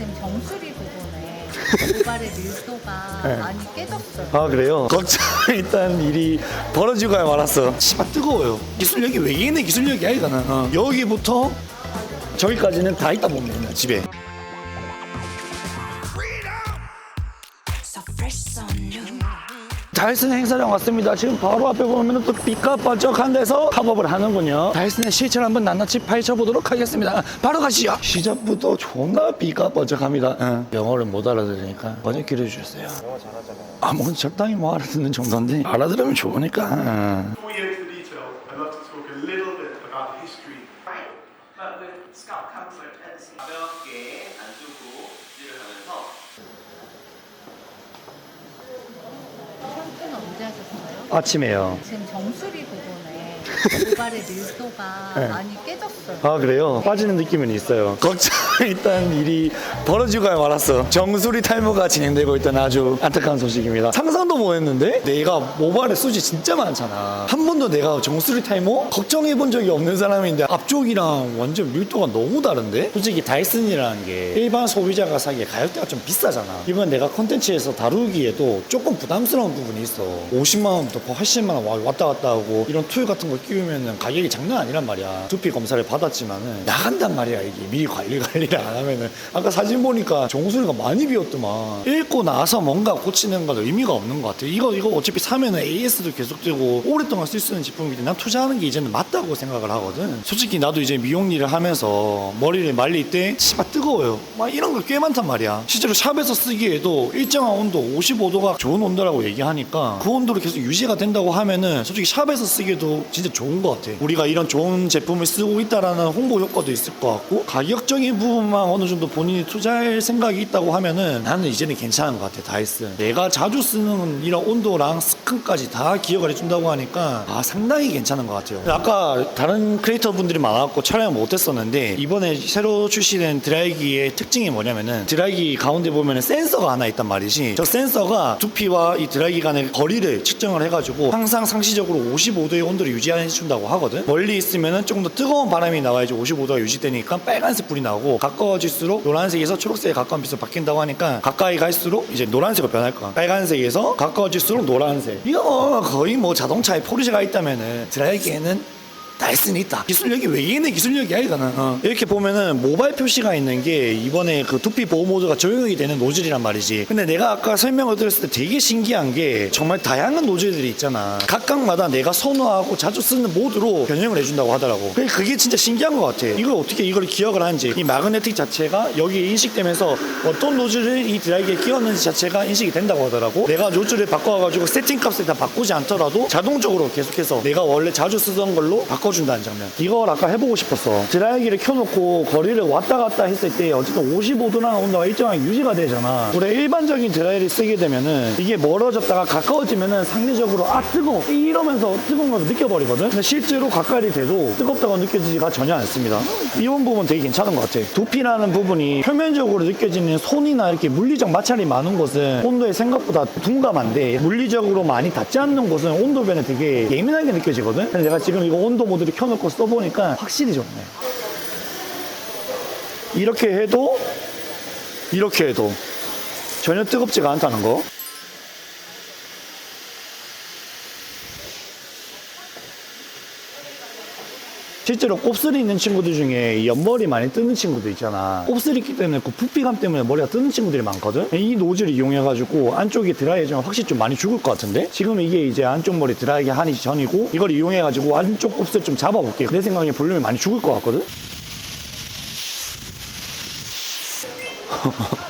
지금 정수리 부분에 모발의 밀도가 네. 많이 깨졌어요. 아 그래요? 걱정했던 일이 벌어지고야 말았어 씨발 뜨거워요 기술력이 외계인의 기술력이야 이거는 어. 여기부터 저기까지는 다 있다 보면 된다 집에 다이슨 행사장 왔습니다. 지금 바로 앞에 보면 또 빛과 번쩍한 데서 팝업을 하는군요. 다이슨의 실체를 한번 낱낱이 파헤쳐 보도록 하겠습니다. 바로 가시죠. 시작부터 존나 빛과 번쩍합니다. 응. 영어를 못 알아들으니까 번역기를 해주셨어요. 아, 뭐 적당히 뭐 알아듣는 정도인데 알아들으면 좋으니까. 응. Get 언제 하셨어요? 아침에요 지금 정수리 부분에 모발의 밀도가 네. 많이 깨졌어요. 아 그래요? 빠지는 느낌은 있어요. 걱정했던 일이 벌어지고야 말았어. 정수리 탈모가 진행되고 있던 아주 안타까운 소식입니다. 상상도 못했는데 내가 모발에 수지 진짜 많잖아. 한 번도 내가 정수리 탈모 걱정해본 적이 없는 사람인데 앞쪽이랑 완전 밀도가 너무 다른데? 솔직히 다이슨이라는 게 일반 소비자가 사기에 가격대가 좀 비싸잖아. 이번 내가 컨텐츠에서 다루기에도 조금 부담스러운 부분이 있어. 50만 원부터 80만 원 왔다 갔다 하고 이런 툴 같은 거 끼우면 가격이 장난 아니란 말이야. 두피 검사를 받았지만은 나간단 말이야 이게. 미리 관리 관리를 안 하면은. 아까 사진 보니까 정수리가 많이 비었더만. 읽고 나서 뭔가 고치는 것도 의미가 없는 것 같아. 이거 이거 어차피 사면은 AS도 계속되고 오랫동안 쓸 수 있는 제품인데 난 투자하는 게 이제는 맞다고 생각을 하거든. 솔직히 나도 이제 미용 일을 하면서 머리를 말릴 때 씨발 뜨거워요. 막 이런 거 꽤 많단 말이야. 실제로 샵에서 쓰기에도 일정한 온도 55도가 좋은 온도라고 얘기하니까 그 온도로 계속 유지가 된다고 하면은 솔직히 샵에서 쓰기에도 진짜 좋은 것 같아 우리가 이런 좋은 제품을 쓰고 있다라는 홍보 효과도 있을 것 같고 가격적인 부분만 어느 정도 본인이 투자할 생각이 있다고 하면은 나는 이제는 괜찮은 것 같아 다이슨. 내가 자주 쓰는 이런 온도랑 스킨까지 다 기억을 해준다고 하니까 아 상당히 괜찮은 것 같아요. 아까 다른 크리에이터 분들이 많았고 촬영을 못했었는데 이번에 새로 출시된 드라이기의 특징이 뭐냐면은 드라이기 가운데 보면은 센서가 하나 있단 말이지. 저 센서가 두피와 이 드라이기 간의 거리를 측정을 해가지고 항상 상시적으로 55도의 온도를 유지 해준다고 하거든. 멀리 있으면은 조금 더 뜨거운 바람이 나와야지 55도가 유지되니까 빨간색 불이 나오고 가까워질수록 노란색에서 초록색에 가까운 빛으로 바뀐다고 하니까 가까이 갈수록 이제 노란색으로 변할 거야. 빨간색에서 가까워질수록 노란색. 이거 거의 뭐 자동차에 포르쉐가 있다면은 드라이기에는 다이슨이 있다. 기술력이 외계인의 기술력이야 이거는. 어. 이렇게 보면은 모바일 표시가 있는 게 이번에 그 두피 보호 모드가 적용이 되는 노즐이란 말이지. 근데 내가 아까 설명을 드렸을 때 되게 신기한 게 정말 다양한 노즐들이 있잖아. 각각마다 내가 선호하고 자주 쓰는 모드로 변형을 해준다고 하더라고. 그게 진짜 신기한 것 같아. 이걸 어떻게 이걸 기억을 하는지 이 마그네틱 자체가 여기에 인식되면서 어떤 노즐을 이 드라이기에 끼웠는지 자체가 인식이 된다고 하더라고. 내가 노즐을 바꿔가지고 세팅 값을 다 바꾸지 않더라도 자동적으로 계속해서 내가 원래 자주 쓰던 걸로 바꿔 준다는 장면. 이걸 아까 해보고 싶었어. 드라이기를 켜놓고 거리를 왔다 갔다 했을 때 어쨌든 55도나 온도가 일정하게 유지가 되잖아. 우리 일반적인 드라이를 쓰게 되면은 이게 멀어졌다가 가까워지면은 상대적으로 아 뜨거워 이러면서 뜨거운 걸 느껴버리거든. 근데 실제로 가까이 돼도 뜨겁다고 느껴지지가 전혀 않습니다. 이런 부분 되게 괜찮은 것 같아. 두피라는 부분이 표면적으로 느껴지는 손이나 이렇게 물리적 마찰이 많은 곳은 온도에 생각보다 둔감한데 물리적으로 많이 닿지 않는 곳은 온도 변에 되게 예민하게 느껴지거든. 근데 내가 지금 이거 온도 모드 를 켜놓고 써보니까 확실히 좋네. 이렇게 해도 이렇게 해도 전혀 뜨겁지가 않다는 거. 실제로 곱슬이 있는 친구들 중에 이 옆머리 많이 뜨는 친구들 있잖아. 곱슬이 있기 때문에 그 부피감 때문에 머리가 뜨는 친구들이 많거든. 이 노즐을 이용해가지고 안쪽이 드라이해지면 확실히 좀 많이 죽을 것 같은데? 지금 이게 이제 안쪽 머리 드라이기 하기 전이고 이걸 이용해가지고 안쪽 곱슬 좀 잡아볼게. 내 생각에 볼륨이 많이 죽을 것 같거든?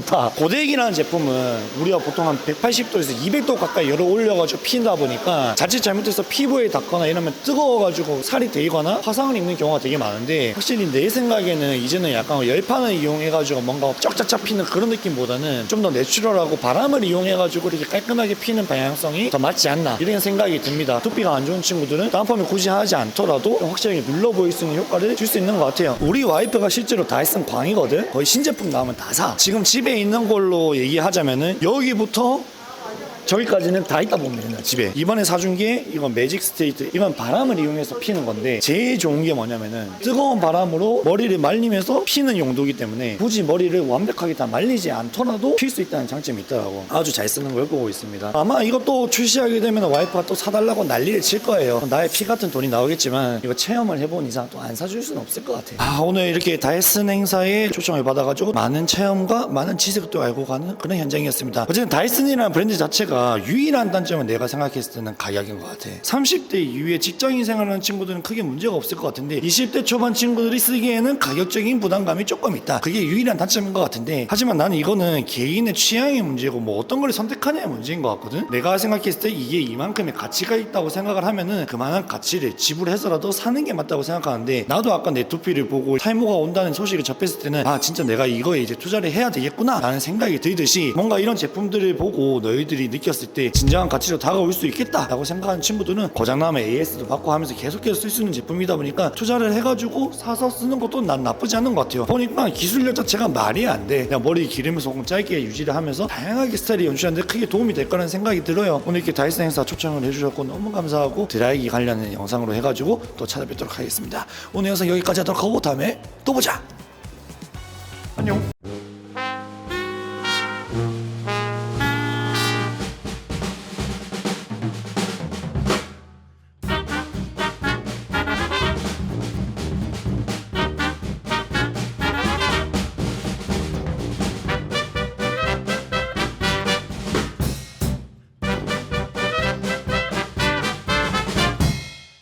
좋다. 고데기라는 제품은 우리가 보통 한 180도에서 200도 가까이 열을 올려가지고 피다 보니까 자칫 잘못해서 피부에 닿거나 이러면 뜨거워가지고 살이 데이거나 화상을 입는 경우가 되게 많은데 확실히 내 생각에는 이제는 약간 열판을 이용해가지고 뭔가 쩍짝짝 피는 그런 느낌보다는 좀 더 내추럴하고 바람을 이용해가지고 이렇게 깔끔하게 피는 방향성이 더 맞지 않나 이런 생각이 듭니다. 두피가 안 좋은 친구들은 다운펌을 굳이 하지 않더라도 확실하게 눌러 보일 수 있는 효과를 줄 수 있는 것 같아요. 우리 와이프가 실제로 다이슨 광이거든. 거의 신제품 나오면 다 사. 지금 집에 있는 걸로 얘기하자면은 여기부터 저기까지는 다 있다 보면 됩니다 집에. 이번에 사준 게 이건 매직 스테이트 이건 바람을 이용해서 피는 건데 제일 좋은 게 뭐냐면은 뜨거운 바람으로 머리를 말리면서 피는 용도이기 때문에 굳이 머리를 완벽하게 다 말리지 않더라도 필 수 있다는 장점이 있더라고. 아주 잘 쓰는 걸 보고 있습니다. 아마 이것도 출시하게 되면 와이프가 또 사달라고 난리를 칠 거예요. 나의 피 같은 돈이 나오겠지만 이거 체험을 해본 이상 또 안 사줄 수는 없을 것 같아 아 오늘 이렇게 다이슨 행사에 초청을 받아가지고 많은 체험과 많은 지식도 알고 가는 그런 현장이었습니다. 어쨌든 다이슨이라는 브랜드 자체가 유일한 단점은 내가 생각했을 때는 가격인 것 같아. 30대 이후에 직장인 생활하는 친구들은 크게 문제가 없을 것 같은데 20대 초반 친구들이 쓰기에는 가격적인 부담감이 조금 있다. 그게 유일한 단점인 것 같은데 하지만 나는 이거는 개인의 취향의 문제고 뭐 어떤 걸 선택하냐의 문제인 것 같거든. 내가 생각했을 때 이게 이만큼의 가치가 있다고 생각을 하면은 그만한 가치를 지불해서라도 사는 게 맞다고 생각하는데 나도 아까 내 두피를 보고 탈모가 온다는 소식을 접했을 때는 아 진짜 내가 이거에 이제 투자를 해야 되겠구나 라는 생각이 들듯이 뭔가 이런 제품들을 보고 너희들이 느 꼈을 때 진정한 가치로 다가올 수 있겠다 라고 생각하는 친구들은 고장나면 AS도 받고 하면서 계속해서 쓸 수 있는 제품이다 보니까 투자를 해가지고 사서 쓰는 것도 난 나쁘지 않은 것 같아요. 보니까 기술력 자체가 말이 안 돼. 그냥 머리 기르면서 혹은 짧게 유지를 하면서 다양하게 스타일이 연출하는데 크게 도움이 될 거라는 생각이 들어요. 오늘 이렇게 다이슨 행사 초청을 해주셨고 너무 감사하고 드라이기 관련된 영상으로 해가지고 또 찾아뵙도록 하겠습니다. 오늘 영상 여기까지 하도록 하고 다음에 또 보자! 안녕